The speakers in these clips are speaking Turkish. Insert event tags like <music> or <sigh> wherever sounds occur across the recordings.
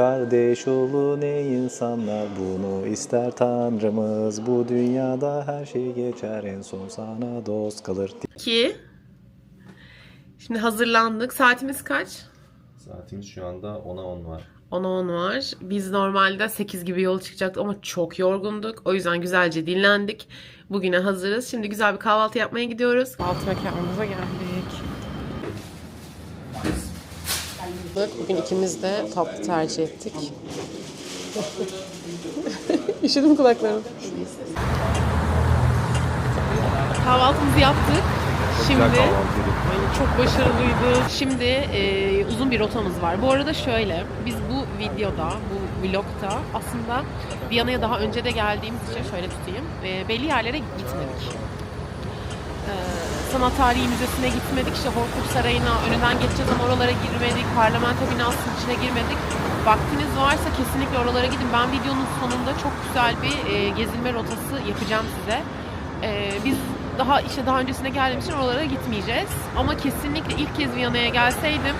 kardeş olun ey insanlar bunu ister Tanrımız bu dünyada her şey geçer en son sana dost kalır. 2 Şimdi hazırlandık. Saatimiz kaç? Saatimiz şu anda 10'a 10 var. 10'a 10 var. Biz normalde 8 gibi yol çıkacaktık ama çok yorgunduk. O yüzden güzelce dinlendik. Bugüne hazırız. Şimdi güzel bir kahvaltı yapmaya gidiyoruz. Kahvaltı mekanımıza geldik. Bugün ikimiz de tatlı tercih ettik. <laughs> Üşüdüm kulaklarım. Kahvaltımızı yaptık. Şimdi çok başarılıydı. Şimdi e, uzun bir rotamız var. Bu arada şöyle, biz bu videoda, bu vlogta aslında Viyana'ya daha önce de geldiğimiz için şöyle tutayım. E, belli yerlere gitmedik. E, Sanat Tarihi Müzesi'ne gitmedik. İşte Horkuk Sarayı'na önünden geçeceğiz ama oralara girmedik. Parlamento binasının içine girmedik. Vaktiniz varsa kesinlikle oralara gidin. Ben videonun sonunda çok güzel bir e, gezilme rotası yapacağım size. E, biz daha işte daha öncesine geldiğim için oralara gitmeyeceğiz. Ama kesinlikle ilk kez Viyana'ya gelseydim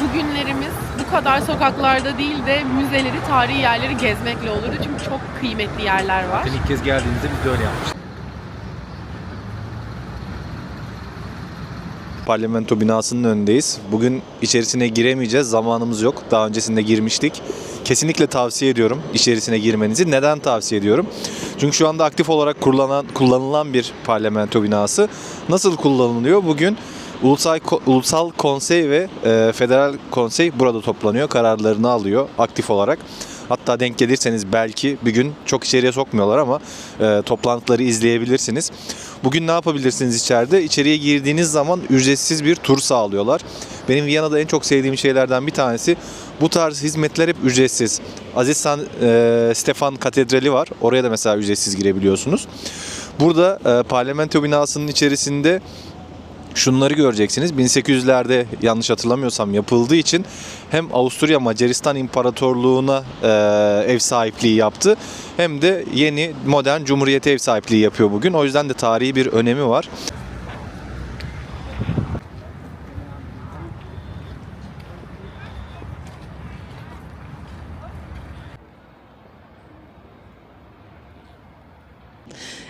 bu günlerimiz bu kadar sokaklarda değil de müzeleri, tarihi yerleri gezmekle olurdu. Çünkü çok kıymetli yerler var. Zaten ilk kez geldiğimizde biz de öyle yapmıştık. Parlamento binasının önündeyiz. Bugün içerisine giremeyeceğiz. Zamanımız yok. Daha öncesinde girmiştik. Kesinlikle tavsiye ediyorum içerisine girmenizi. Neden tavsiye ediyorum? Çünkü şu anda aktif olarak kullanılan, kullanılan bir parlamento binası. Nasıl kullanılıyor? Bugün Ulusal, Ulusal Konsey ve e, Federal Konsey burada toplanıyor. Kararlarını alıyor aktif olarak. Hatta denk gelirseniz belki bir gün çok içeriye sokmuyorlar ama e, toplantıları izleyebilirsiniz. Bugün ne yapabilirsiniz içeride? İçeriye girdiğiniz zaman ücretsiz bir tur sağlıyorlar. Benim Viyana'da en çok sevdiğim şeylerden bir tanesi bu tarz hizmetler hep ücretsiz. Aziz San, e, Stefan Katedrali var. Oraya da mesela ücretsiz girebiliyorsunuz. Burada e, parlamento binasının içerisinde şunları göreceksiniz. 1800'lerde yanlış hatırlamıyorsam yapıldığı için hem Avusturya Macaristan İmparatorluğu'na e, ev sahipliği yaptı hem de yeni modern cumhuriyete ev sahipliği yapıyor bugün. O yüzden de tarihi bir önemi var.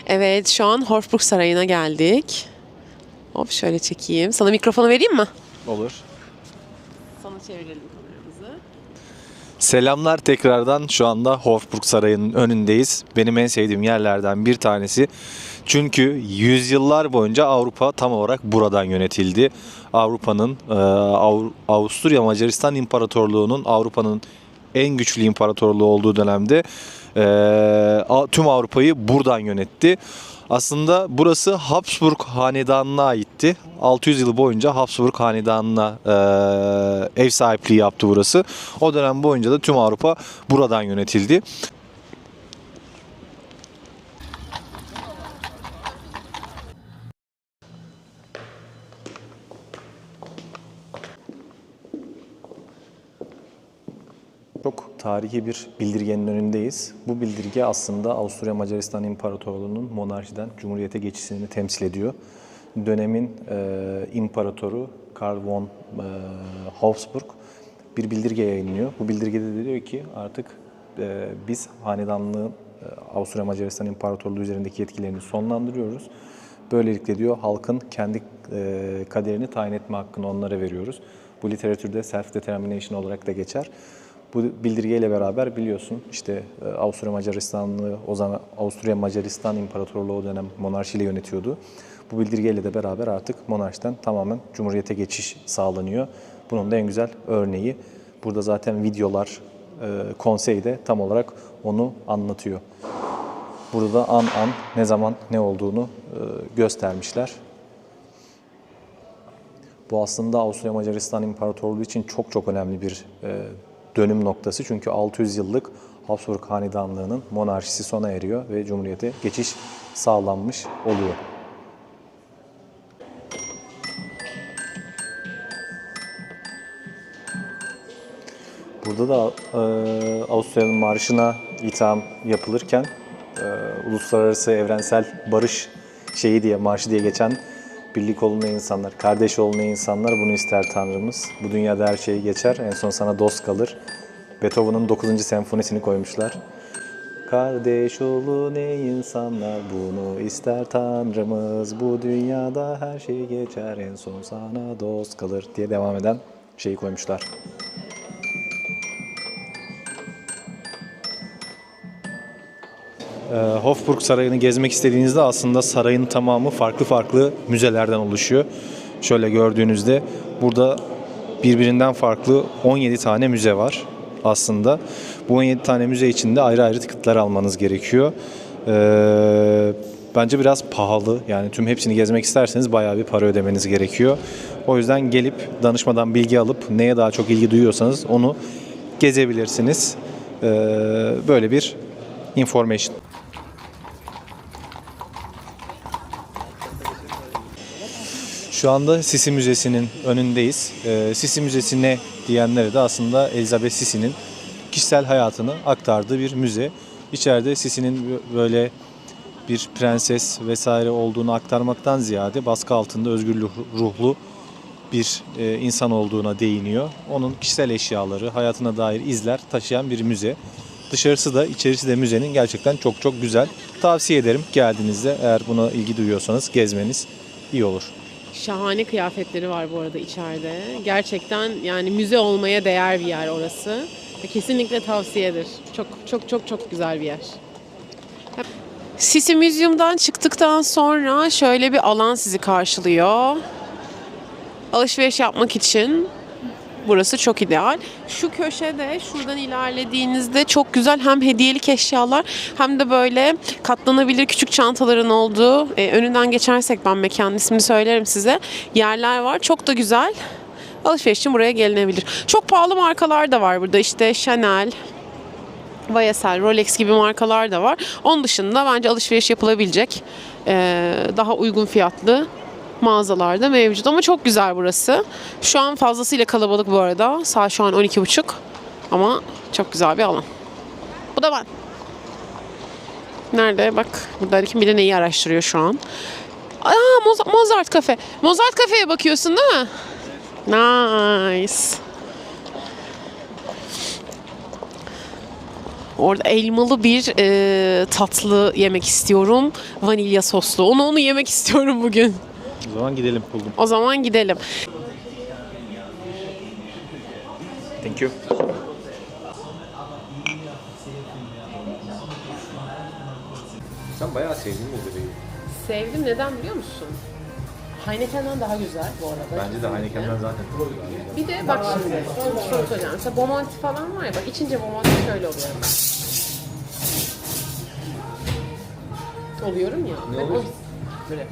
Evet şu an Hofburg Sarayı'na geldik. Hop şöyle çekeyim. Sana mikrofonu vereyim mi? Olur. Sana çevirelim kameramızı. Selamlar tekrardan. Şu anda Hofburg Sarayı'nın önündeyiz. Benim en sevdiğim yerlerden bir tanesi. Çünkü yüzyıllar boyunca Avrupa tam olarak buradan yönetildi. Avrupa'nın, e, Av- Avusturya Macaristan İmparatorluğu'nun Avrupa'nın en güçlü imparatorluğu olduğu dönemde e, tüm Avrupa'yı buradan yönetti. Aslında burası Habsburg Hanedanı'na aitti. 600 yıl boyunca Habsburg Hanedanı'na e, ev sahipliği yaptı burası. O dönem boyunca da tüm Avrupa buradan yönetildi. Çok tarihi bir bildirgenin önündeyiz. Bu bildirge aslında Avusturya Macaristan İmparatorluğu'nun monarşiden cumhuriyete geçişini temsil ediyor. Dönemin e, imparatoru Karl von e, Habsburg bir bildirge yayınlıyor. Bu bildirgede de diyor ki artık e, biz hanedanlığın e, Avusturya Macaristan İmparatorluğu üzerindeki yetkilerini sonlandırıyoruz. Böylelikle diyor halkın kendi e, kaderini tayin etme hakkını onlara veriyoruz. Bu literatürde self-determination olarak da geçer. Bu bildirgeyle beraber biliyorsun işte e, Avusturya Macaristanlı o zaman Avusturya Macaristan İmparatorluğu o dönem monarşiyle yönetiyordu. Bu bildirgeyle de beraber artık monarşiden tamamen cumhuriyete geçiş sağlanıyor. Bunun da en güzel örneği. Burada zaten videolar e, konseyde tam olarak onu anlatıyor. Burada da an an ne zaman ne olduğunu e, göstermişler. Bu aslında Avusturya Macaristan İmparatorluğu için çok çok önemli bir dönüm noktası. Çünkü 600 yıllık Habsburg Hanedanlığı'nın monarşisi sona eriyor ve Cumhuriyete geçiş sağlanmış oluyor. Burada da e, Avusturya'nın marşına itham yapılırken e, uluslararası evrensel barış şeyi diye marşı diye geçen birlik olun ey insanlar, kardeş olun ey insanlar bunu ister Tanrımız. Bu dünyada her şey geçer, en son sana dost kalır. Beethoven'ın 9. senfonisini koymuşlar. Kardeş olun ey insanlar bunu ister Tanrımız bu dünyada her şey geçer en son sana dost kalır diye devam eden şeyi koymuşlar. Hofburg Sarayı'nı gezmek istediğinizde aslında sarayın tamamı farklı farklı müzelerden oluşuyor. Şöyle gördüğünüzde burada birbirinden farklı 17 tane müze var aslında. Bu 17 tane müze içinde ayrı ayrı tıkıtlar almanız gerekiyor. Ee, bence biraz pahalı. Yani tüm hepsini gezmek isterseniz bayağı bir para ödemeniz gerekiyor. O yüzden gelip danışmadan bilgi alıp neye daha çok ilgi duyuyorsanız onu gezebilirsiniz. Ee, böyle bir information. Şu anda Sisi Müzesi'nin önündeyiz. Ee, Sisi Müzesi ne diyenlere de aslında Elizabeth Sisi'nin kişisel hayatını aktardığı bir müze. İçeride Sisi'nin böyle bir prenses vesaire olduğunu aktarmaktan ziyade baskı altında özgür ruhlu bir e, insan olduğuna değiniyor. Onun kişisel eşyaları, hayatına dair izler taşıyan bir müze. Dışarısı da içerisi de müzenin gerçekten çok çok güzel. Tavsiye ederim geldiğinizde eğer buna ilgi duyuyorsanız gezmeniz iyi olur. Şahane kıyafetleri var bu arada içeride. Gerçekten yani müze olmaya değer bir yer orası. Kesinlikle tavsiyedir. Çok çok çok çok güzel bir yer. Sisi Müzyum'dan çıktıktan sonra şöyle bir alan sizi karşılıyor. Alışveriş yapmak için burası çok ideal. Şu köşede şuradan ilerlediğinizde çok güzel hem hediyelik eşyalar hem de böyle katlanabilir küçük çantaların olduğu e, önünden geçersek ben mekanın ismini söylerim size. Yerler var. Çok da güzel. Alışveriş için buraya gelinebilir. Çok pahalı markalar da var burada. İşte Chanel, YSL, Rolex gibi markalar da var. Onun dışında bence alışveriş yapılabilecek e, daha uygun fiyatlı mağazalarda mevcut. Ama çok güzel burası. Şu an fazlasıyla kalabalık bu arada. Saat şu an 12.30 ama çok güzel bir alan. Bu da ben. Nerede? Bak burada kim bilir neyi araştırıyor şu an. Aa Moza- Mozart Cafe. Mozart Cafe'ye bakıyorsun değil mi? Nice. Orada elmalı bir e, tatlı yemek istiyorum. Vanilya soslu. Onu onu yemek istiyorum bugün. O zaman gidelim buldum. O zaman gidelim. Thank you. Sen bayağı sevdin müzeyi. Sevdim. Neden biliyor musun? Heineken'den daha güzel bu arada. Bence de Heineken'den zaten çok güzel. Bir de bak şimdi. Şunu söyleyeceğim. Mesela Bomonti falan var ya bak içince Bomonti şöyle oluyor. Oluyorum ya. Ne Ben oluyor? Böyle.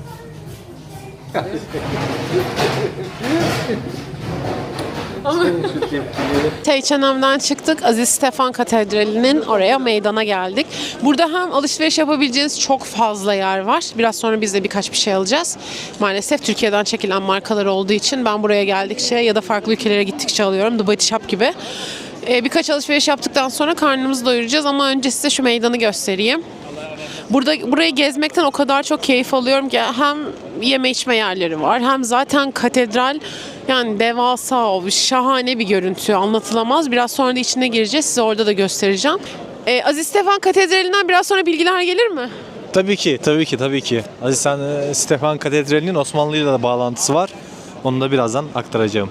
H&M'den çıktık. Aziz Stefan Katedrali'nin oraya meydana geldik. Burada hem alışveriş yapabileceğiniz çok fazla yer var. Biraz sonra biz de birkaç bir şey alacağız. Maalesef Türkiye'den çekilen markalar olduğu için ben buraya geldikçe ya da farklı ülkelere gittikçe alıyorum. Dubai Shop gibi. Ee, birkaç alışveriş yaptıktan sonra karnımızı doyuracağız ama önce size şu meydanı göstereyim. Burada burayı gezmekten o kadar çok keyif alıyorum ki hem yeme içme yerleri var hem zaten katedral yani devasa o şahane bir görüntü anlatılamaz. Biraz sonra da içine gireceğiz size orada da göstereceğim. Ee, Aziz Stefan Katedrali'nden biraz sonra bilgiler gelir mi? Tabii ki, tabii ki, tabii ki. Aziz Sen e, Stefan Katedrali'nin Osmanlı ile de bağlantısı var. Onu da birazdan aktaracağım.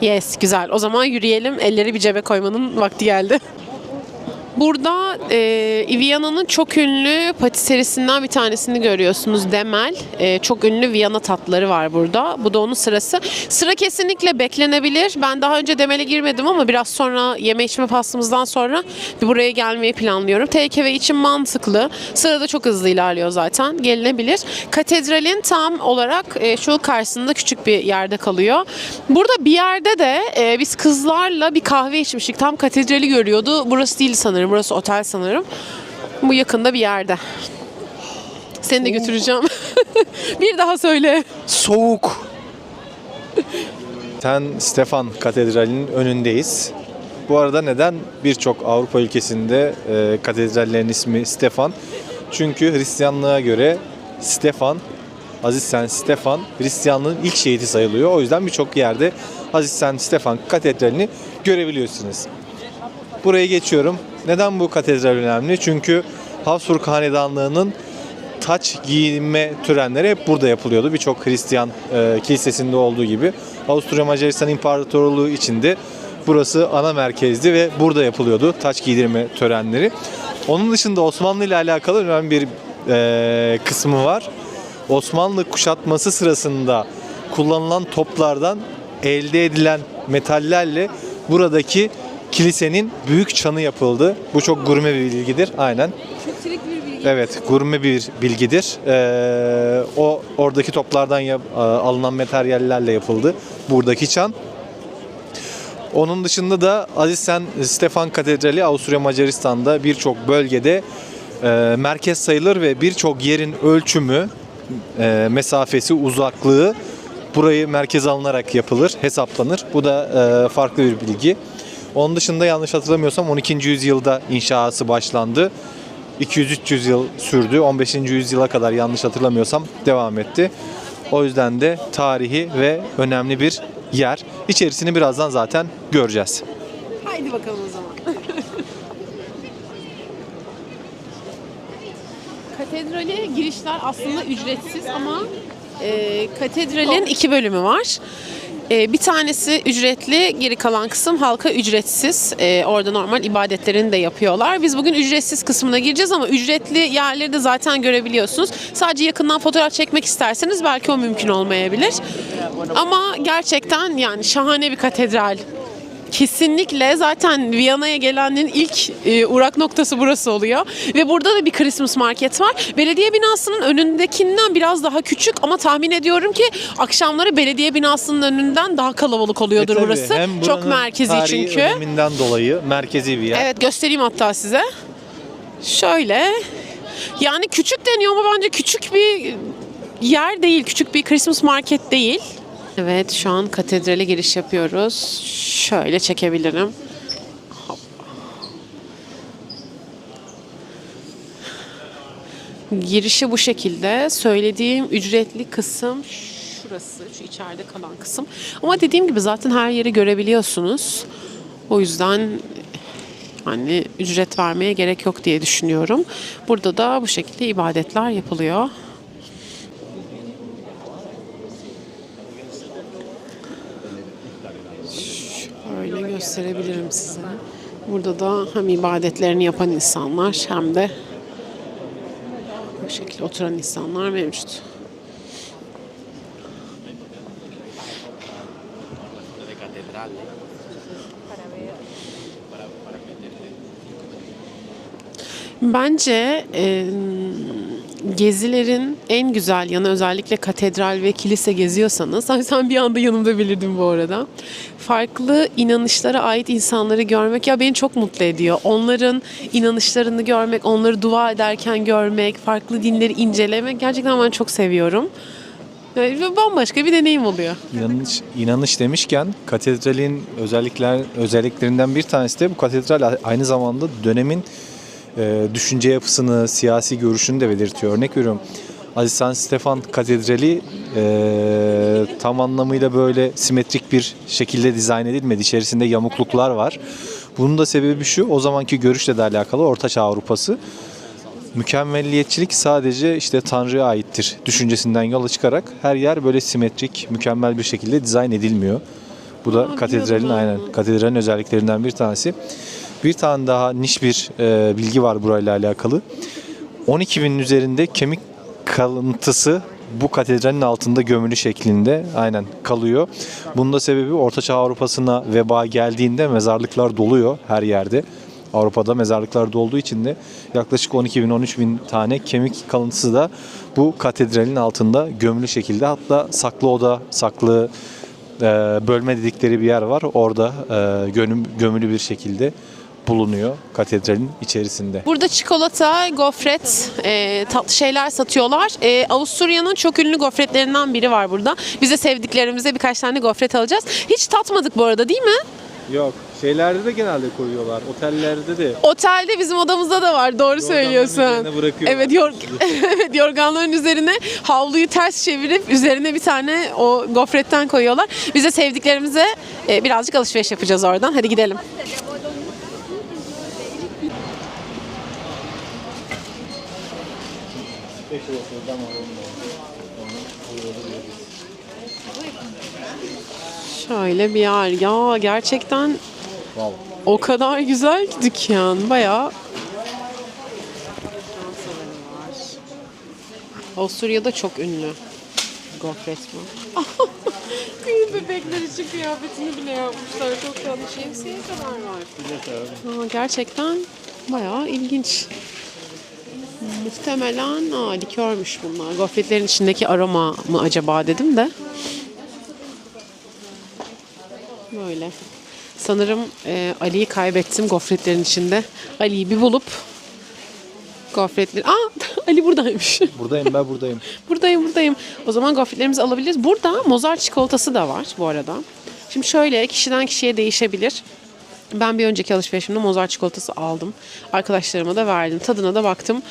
Yes güzel. O zaman yürüyelim. Elleri bir cebe koymanın vakti geldi. <laughs> Burada e, Viyana'nın çok ünlü patiserisinden bir tanesini görüyorsunuz. Demel. E, çok ünlü Viyana tatlıları var burada. Bu da onun sırası. Sıra kesinlikle beklenebilir. Ben daha önce Demel'e girmedim ama biraz sonra yeme içme faslımızdan sonra bir buraya gelmeyi planlıyorum. TKV için mantıklı. Sırada çok hızlı ilerliyor zaten. Gelinebilir. Katedralin tam olarak e, şu karşısında küçük bir yerde kalıyor. Burada bir yerde de e, biz kızlarla bir kahve içmiştik. Tam katedrali görüyordu. Burası değil sanırım. Burası otel sanırım. Bu yakında bir yerde. Seni de götüreceğim. <laughs> bir daha söyle. Soğuk. Sen Stefan Katedrali'nin önündeyiz. Bu arada neden birçok Avrupa ülkesinde e, katedrallerin ismi Stefan? Çünkü Hristiyanlığa göre Stefan, Aziz Sen Stefan Hristiyanlığın ilk şehidi sayılıyor. O yüzden birçok yerde Aziz Sen Stefan Katedrali'ni görebiliyorsunuz. Burayı geçiyorum. Neden bu katedral önemli? Çünkü Habsburg Hanedanlığı'nın taç giyinme törenleri hep burada yapılıyordu. Birçok Hristiyan e, kilisesinde olduğu gibi. Avusturya Macaristan İmparatorluğu içinde burası ana merkezdi ve burada yapılıyordu taç giydirme törenleri. Onun dışında Osmanlı ile alakalı önemli bir e, kısmı var. Osmanlı kuşatması sırasında kullanılan toplardan elde edilen metallerle buradaki kilisenin büyük çanı yapıldı. Bu çok gurme bir bilgidir. Aynen. Trik bir bilgi. Evet, gurme bir bilgidir. Ee, o oradaki toplardan yap- a- alınan materyallerle yapıldı buradaki çan. Onun dışında da Aziz Sen Stefan Katedrali Avusturya Macaristan'da birçok bölgede e, merkez sayılır ve birçok yerin ölçümü, e, mesafesi, uzaklığı burayı merkez alınarak yapılır, hesaplanır. Bu da e, farklı bir bilgi. Onun dışında yanlış hatırlamıyorsam 12. yüzyılda inşası başlandı. 200-300 yıl sürdü. 15. yüzyıla kadar yanlış hatırlamıyorsam devam etti. O yüzden de tarihi ve önemli bir yer. İçerisini birazdan zaten göreceğiz. Haydi bakalım o zaman. Katedrale girişler aslında ücretsiz ama e, katedralin iki bölümü var. E, bir tanesi ücretli, geri kalan kısım halka ücretsiz. E, orada normal ibadetlerini de yapıyorlar. Biz bugün ücretsiz kısmına gireceğiz ama ücretli yerleri de zaten görebiliyorsunuz. Sadece yakından fotoğraf çekmek isterseniz belki o mümkün olmayabilir. Ama gerçekten yani şahane bir katedral. Kesinlikle zaten Viyana'ya gelenlerin ilk e, uğrak noktası burası oluyor. Ve burada da bir Christmas market var. Belediye binasının önündekinden biraz daha küçük ama tahmin ediyorum ki akşamları belediye binasının önünden daha kalabalık oluyordur E tabii, burası. hem Çok merkezi tarihi çünkü. öneminden dolayı merkezi bir yer. Evet göstereyim hatta size. Şöyle. Yani küçük deniyor ama bence küçük bir yer değil. Küçük bir Christmas market değil. Evet şu an katedrale giriş yapıyoruz. Şöyle çekebilirim. Girişi bu şekilde. Söylediğim ücretli kısım şurası. Şu içeride kalan kısım. Ama dediğim gibi zaten her yeri görebiliyorsunuz. O yüzden hani ücret vermeye gerek yok diye düşünüyorum. Burada da bu şekilde ibadetler yapılıyor. Şöyle gösterebilirim size. Burada da hem ibadetlerini yapan insanlar hem de bu şekilde oturan insanlar mevcut. Bence e, gezilerin en güzel yanı özellikle katedral ve kilise geziyorsanız, <laughs> sen bir anda yanımda belirdin bu arada. Farklı inanışlara ait insanları görmek ya beni çok mutlu ediyor. Onların inanışlarını görmek, onları dua ederken görmek, farklı dinleri incelemek gerçekten ben çok seviyorum. Ve bambaşka bir deneyim oluyor. İnanış, inanış demişken katedralin özellikler özelliklerinden bir tanesi de bu katedral aynı zamanda dönemin düşünce yapısını, siyasi görüşünü de belirtiyor. Örnek veriyorum. Aziz San Stefan Katedrali e, tam anlamıyla böyle simetrik bir şekilde dizayn edilmedi. İçerisinde yamukluklar var. Bunun da sebebi şu, o zamanki görüşle de alakalı Ortaçağ Avrupası mükemmelliyetçilik sadece işte Tanrı'ya aittir düşüncesinden yola çıkarak her yer böyle simetrik, mükemmel bir şekilde dizayn edilmiyor. Bu da katedralin aynen katedralin özelliklerinden bir tanesi. Bir tane daha niş bir e, bilgi var burayla alakalı. 12 binin üzerinde kemik kalıntısı bu katedralin altında gömülü şeklinde aynen kalıyor. Bunun da sebebi Ortaçağ Avrupa'sına veba geldiğinde mezarlıklar doluyor her yerde. Avrupa'da mezarlıklar dolduğu için de yaklaşık 12 bin 13 bin tane kemik kalıntısı da bu katedralin altında gömülü şekilde hatta saklı oda, saklı e, bölme dedikleri bir yer var. Orada e, gömülü bir şekilde bulunuyor katedralin içerisinde. Burada çikolata, gofret, e, tatlı şeyler satıyorlar. E, Avusturya'nın çok ünlü gofretlerinden biri var burada. Biz de sevdiklerimize birkaç tane gofret alacağız. Hiç tatmadık bu arada değil mi? Yok şeylerde de genelde koyuyorlar. Otellerde de Otelde bizim odamızda da var. Doğru söylüyorsun. Evet, yor <laughs> evet yorganların üzerine havluyu ters çevirip üzerine bir tane o gofretten koyuyorlar. Biz de sevdiklerimize e, birazcık alışveriş yapacağız oradan. Hadi gidelim. Şöyle bir yer. Ya gerçekten o kadar güzel ki dükkan. Bayağı Avusturya'da çok ünlü. Gofret bu. <laughs> Büyük bebekler için kıyafetini bile yapmışlar. Çok tatlı. Şemsiye kadar var. Aa, gerçekten bayağı ilginç. Muhtemelen aa, likörmüş bunlar. Gofretlerin içindeki aroma mı acaba dedim de. Böyle. Sanırım e, Ali'yi kaybettim gofretlerin içinde. Ali'yi bir bulup gofretleri... Aa <laughs> Ali buradaymış. <laughs> Buradayım ben buradayım. buradayım buradayım. O zaman gofretlerimizi alabiliriz. Burada Mozart çikolatası da var bu arada. Şimdi şöyle kişiden kişiye değişebilir. Ben bir önceki alışverişimde Mozart çikolatası aldım. Arkadaşlarıma da verdim. Tadına da baktım.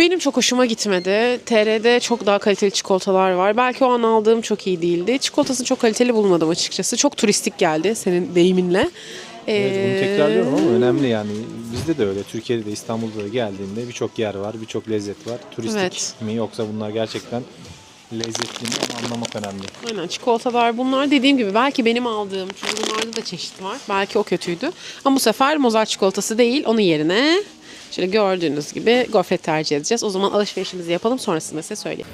Benim çok hoşuma gitmedi. TR'de çok daha kaliteli çikolatalar var. Belki o an aldığım çok iyi değildi. Çikolatasını çok kaliteli bulmadım açıkçası. Çok turistik geldi senin deyiminle. Evet, Ee, bunu tekrarlıyorum ama önemli yani. Bizde de öyle. Türkiye'de de İstanbul'da da geldiğinde birçok yer var, birçok lezzet var. Turistik Evet. mi yoksa bunlar gerçekten lezzetli mi onu anlamak önemli. Aynen çikolatalar bunlar dediğim gibi belki benim aldığım çünkü bunlarda da çeşit var. Belki o kötüydü. Ama bu sefer Mozart çikolatası değil onun yerine şöyle gördüğünüz gibi gofret tercih edeceğiz. O zaman alışverişimizi yapalım sonrasında size söyleyeyim.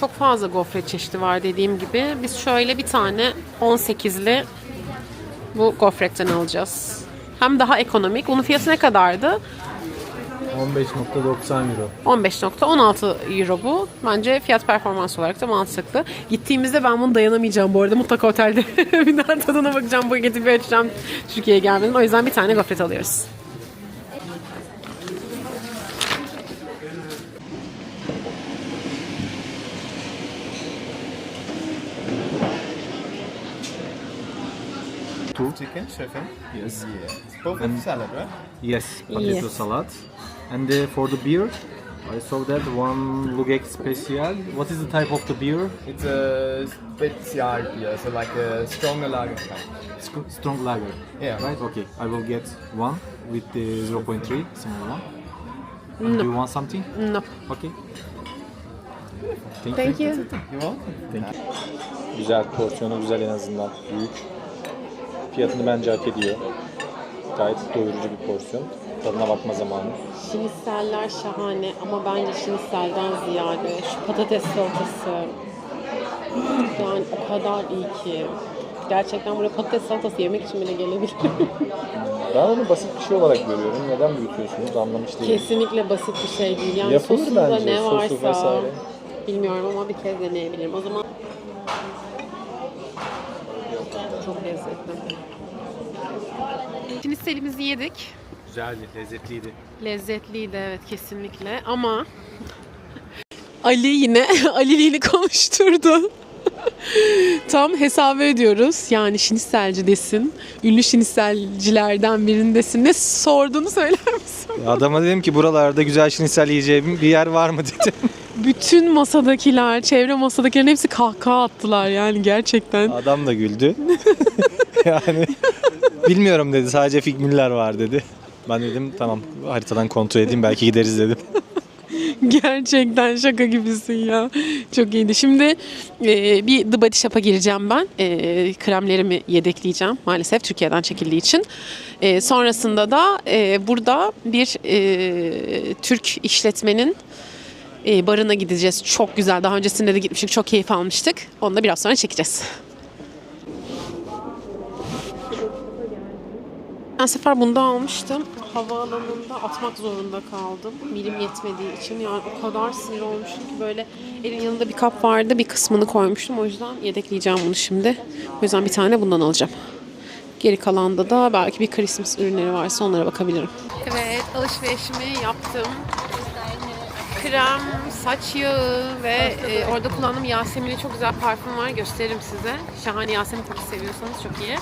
Çok fazla gofret çeşidi var dediğim gibi. Biz şöyle bir tane 18'li bu gofretten alacağız. Hem daha ekonomik. Bunun fiyatı ne kadardı? 15.90 euro. 15.16 euro bu. Bence fiyat performans olarak da mantıklı. Gittiğimizde ben bunu dayanamayacağım bu arada. Mutlaka otelde <laughs> bir daha tadına bakacağım. Paketi bir açacağım Türkiye'ye gelmeden. O yüzden bir tane gofret alıyoruz. Chicken, chefin? Yes. Yeah. Both of salad, right? Yes, potato Yes. salad. And uh, for the beer, I saw that one Lugek Special. What is the type of the beer? It's a special beer, so like a stronger lager kind. Sk- strong lager. Yeah. Right, okay. I will get one with the 0.3, small one. And Do you want something? No. Okay. Thank, Thank you. You want? Güzel, porsiyonu güzel en azından. Büyük. Fiyatını bence hak ediyor. Gayet doyurucu bir porsiyon. Tadına bakma zamanı. Şinisteller şahane ama bence şinistelden ziyade şu patates salatası yani o kadar iyi ki. Gerçekten buraya patates salatası yemek için bile gelebilirim. <laughs> Ben onu basit bir şey olarak görüyorum. Neden büyütüyorsunuz anlamış değilim. Kesinlikle basit bir şey değil. Yani Yapılır sosunda bence, ne sosu varsa vesaire. bilmiyorum ama bir kez deneyebilirim. O zaman çok lezzetli. Şinistelimizi yedik. Güzeldi, lezzetliydi. Lezzetliydi evet kesinlikle ama <laughs> Ali yine <laughs> Aliliğini konuşturdu. <laughs> Tam hesabı ediyoruz. Yani şinistelci desin. Ünlü şinistelcilerden birindesin. Ne sorduğunu söyler misin? Adama dedim ki buralarda güzel şinisel yiyeceğim bir yer var mı dedim. Bütün masadakiler, çevre masadakilerin hepsi kahkaha attılar yani gerçekten. Adam da güldü. yani bilmiyorum dedi sadece figmiller var dedi. Ben dedim tamam haritadan kontrol edeyim belki gideriz dedim. <laughs> Gerçekten şaka gibisin ya. Çok iyiydi. Şimdi e, bir The Body Shop'a gireceğim ben. E, kremlerimi yedekleyeceğim maalesef Türkiye'den çekildiği için. E, sonrasında da e, burada bir e, Türk işletmenin e, barına gideceğiz. Çok güzel. Daha öncesinde de gitmiştik. Çok keyif almıştık. Onu da biraz sonra çekeceğiz. Ben sefer bunda almıştım. Havaalanında atmak zorunda kaldım. Milim yetmediği için yani o kadar sinir olmuştum ki böyle elin yanında bir kap vardı bir kısmını koymuştum. O yüzden yedekleyeceğim bunu şimdi. O yüzden bir tane bundan alacağım. Geri kalanda da belki bir Christmas ürünleri varsa onlara bakabilirim. Evet alışverişimi yaptım. Krem, saç yağı ve e, orada kullandığım Yasemin'in çok güzel parfüm var. Gösteririm size. Şahane Yasemin kokusu seviyorsanız çok iyi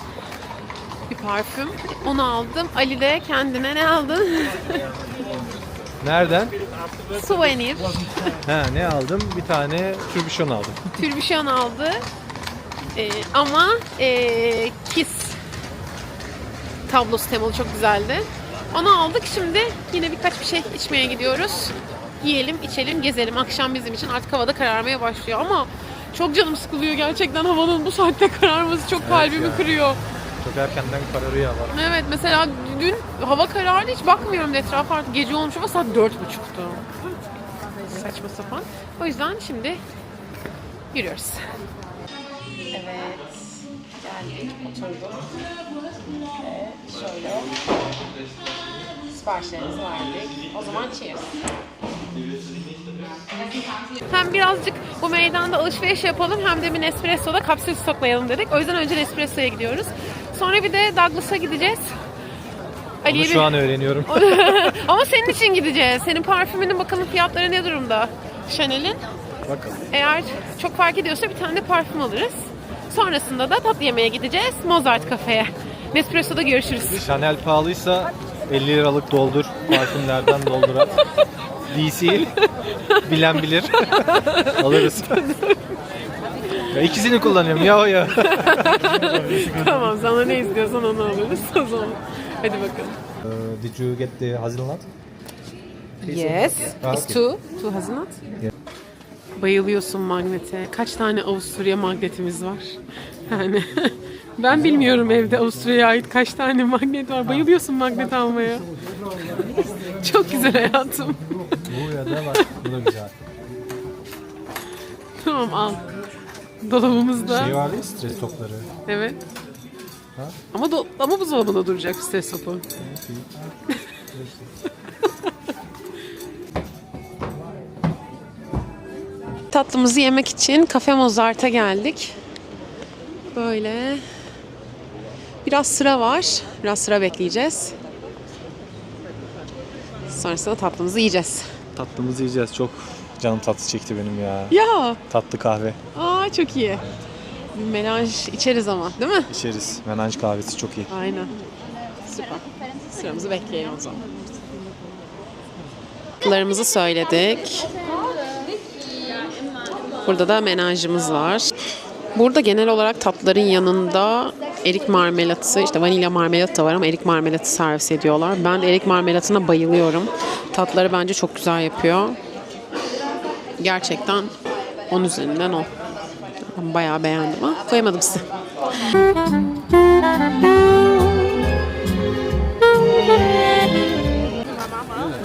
parfüm. Onu aldım. Ali de kendine ne aldı? <laughs> Nereden? Souvenir. Ha ne aldım? Bir tane türbüşon aldım. <laughs> Türbüşon aldı. Ee, ama ee, Kiss tablosu temalı çok güzeldi. Onu aldık. Şimdi yine birkaç bir şey içmeye gidiyoruz. Yiyelim, içelim, gezelim. Akşam bizim için artık havada kararmaya başlıyor ama çok canım sıkılıyor gerçekten havanın bu saatte kararması çok kalbimi ya. kırıyor. Çok erkenden kararıyor hava. Evet mesela dün hava karardı hiç bakmıyorum etrafa artık gece olmuş ama saat dört buçuktu. Saçma sapan. O yüzden şimdi yürüyoruz. Evet. Geldik, oturduk. Ve şöyle siparişlerimizi verdik. O zaman cheers. Hem birazcık bu meydanda alışveriş yapalım hem de bir Nespresso'da kapsül stoklayalım dedik. O yüzden önce Nespresso'ya gidiyoruz. Sonra bir de Douglas'a gideceğiz. Ali'ye şu an öğreniyorum. <laughs> Ama senin için gideceğiz. Senin parfümünün bakalım fiyatları ne durumda? Chanel'in. Bakalım. Eğer çok fark ediyorsa bir tane de parfüm alırız. Sonrasında da tatlı yemeğe gideceğiz. Mozart kafeye. Nespresso'da görüşürüz. Chanel pahalıysa 50 liralık doldur. Parfümlerden dolduran. <laughs> DC bilen bilir. <laughs> Alırız. Ya ikisini kullanıyorum ya o ya. <laughs> tamam sana ne istiyorsan onu alırız o zaman. Hadi bakalım. Uh, did you get the hazelnut? Yes. Ah, It's okay. two. Two hazelnut. Bayılıyorsun magnete. Kaç tane Avusturya magnetimiz var? Yani <laughs> ben bilmiyorum evde Avusturya'ya ait kaç tane magnet var. Bayılıyorsun magnet almaya. Çok güzel hayatım. Bu ya da bak. Bu da güzel. Tamam al. Dolabımızda. Şey vardı ya stres topları. Evet. Ha? Ama do- ama buzdolabında duracak stres topu. <laughs> Tatlımızı yemek için Kafe Mozart'a geldik. Böyle biraz sıra var. Biraz sıra bekleyeceğiz. Sonrasında tatlımızı yiyeceğiz. Tatlımızı yiyeceğiz. Çok canım tatlı çekti benim ya. Ya, Tatlı kahve aa çok iyi. Menaj içeriz ama, değil mi? içeriz. Menaj kahvesi çok iyi. Aynen. Süper. Sıramızı bekleyelim o zaman. Tatlılarımızı söyledik. Burada da menajımız var. Burada genel olarak tatlıların yanında erik marmelatı, işte vanilya marmelatı da var ama erik marmelatı servis ediyorlar. Ben erik marmelatına bayılıyorum. Tatları bence çok güzel yapıyor. Gerçekten 10 üzerinden 10. Ben bayağı beğendim ama koyamadım size.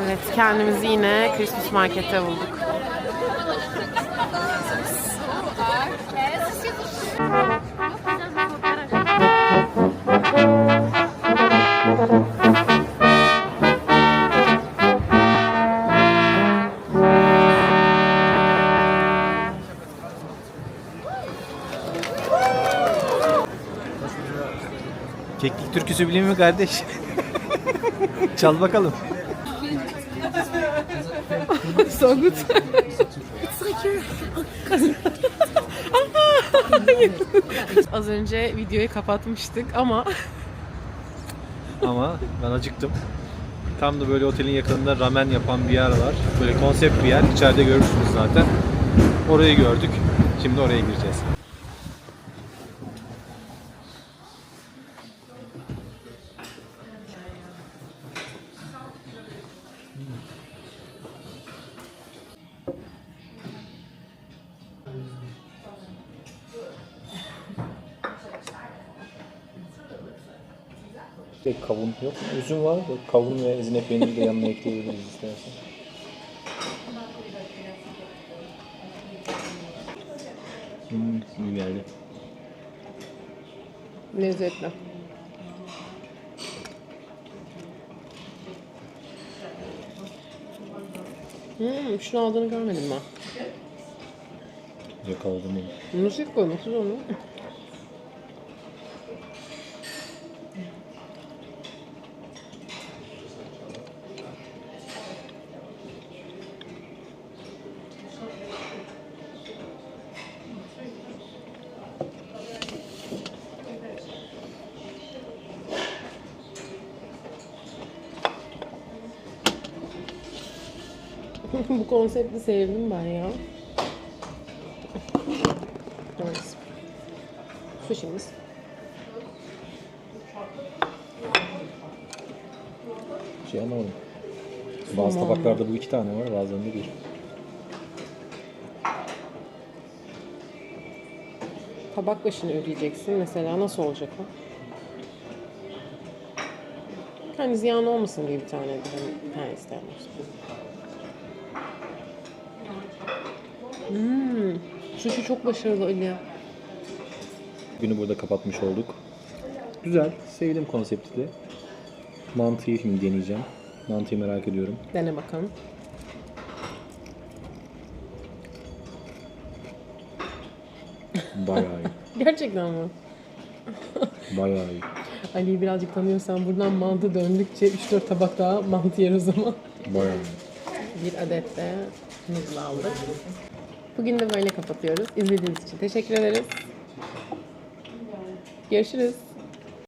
Evet, kendimizi yine Christmas markette bulduk. Bileyim mi kardeş? Çal bakalım. So good. Az önce videoyu kapatmıştık ama Ama ben acıktım. Tam da böyle otelin yakınında ramen yapan bir yer var. Böyle konsept bir yer. İçeride görürsünüz zaten. Orayı gördük. Şimdi oraya gireceğiz. Kavun yok mu? Üzüm var. Kavun ve ezine peyniri de yanına ekleyebiliriz istersen. Hmm, iyi geldi. lezzetli. Hmm, şunu aldığını görmedim ben. Yakaladım onu. Müzik koymuşuz onu. Bu konsepti sevdim ben ya. Evet. Sushi'miz. Şey anlamadım. Bazı mu? tabaklarda bu iki tane var, bazılarında bir. Tabak başına ödeyeceksin mesela nasıl olacak o? Hani ziyan olmasın diye bir tane bir tane olsun. Hmm, sushi çok başarılı Ali. Günü burada kapatmış olduk. Güzel, sevdim konsepti de. Mantıyı şimdi deneyeceğim. Mantıyı merak ediyorum. Dene bakalım. Bayağı iyi. <laughs> Gerçekten mi? Bayağı iyi. Ali'yi birazcık tanıyorsan buradan mantı döndükçe 3-4 tabak daha mantı yer o zaman. Bayağı iyi. Bir adet de noodle aldık. Bugün de böyle kapatıyoruz. İzlediğiniz için teşekkür ederiz. Görüşürüz.